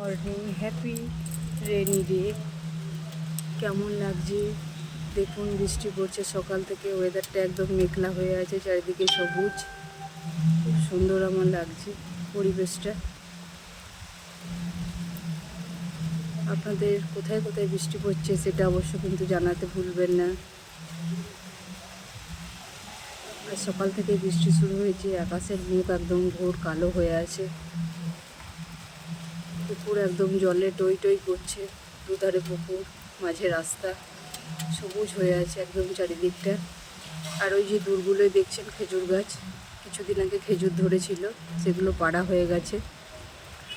Morning happy rainy day কেমন লাগছে? দেখুন, বৃষ্টি পড়ছে সকাল থেকে ওয়েদারটা একদম মেঘলা হয়ে আছে, চারিদিকে সবুজ। খুব সুন্দর আমার লাগছে পরিবেশটা। আপনাদের কোথায় কোথায় বৃষ্টি পড়ছে সেটা অবশ্য কিন্তু জানাতে ভুলবেন না। আর সকাল থেকে বৃষ্টি শুরু হয়েছে, আকাশের মুখ একদম ঘোর কালো হয়ে আছে। পুকুর একদম জলে টই টই করছে, দুধারে পুকুর, মাঝে রাস্তা, সবুজ হয়ে আছে একদম চারিদিকটা। আর ওই যে দূরগুলোয় দেখছেন খেজুর গাছ, কিছুদিন আগে খেজুর ধরেছিল, সেগুলো পাড়া হয়ে গেছে।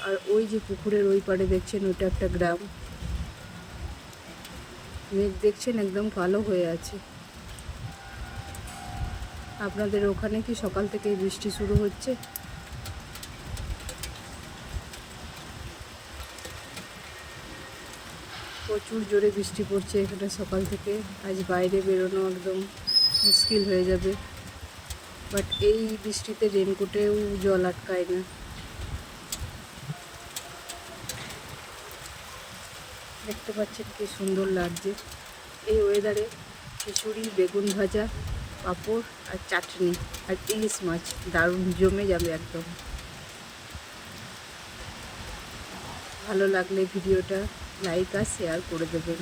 আর ওই যে পুকুরের ওই পাড়ে দেখছেন ওইটা একটা গ্রাম। মেঘ দেখছেন একদম কালো হয়ে আছে। আপনাদের ওখানে কি সকাল থেকেই বৃষ্টি শুরু হচ্ছে? প্রচুর জোরে বৃষ্টি পড়ছে এখানে সকাল থেকে। আজ বাইরে বেরোনো একদম মুশকিল হয়ে যাবে। বাট এই বৃষ্টিতে রেনকোটেও জল আটকায় না। দেখতে পাচ্ছেন কি সুন্দর লাগছে। এই ওয়েদারে খিচুড়ি, বেগুন ভাজা, পাঁপড় আর চাটনি আর ইলিশ মাছ দারুণ জমে যাবে একদম। ভালো লাগলে ভিডিওটা லைக்காக ஷேர் கொடுக்குது.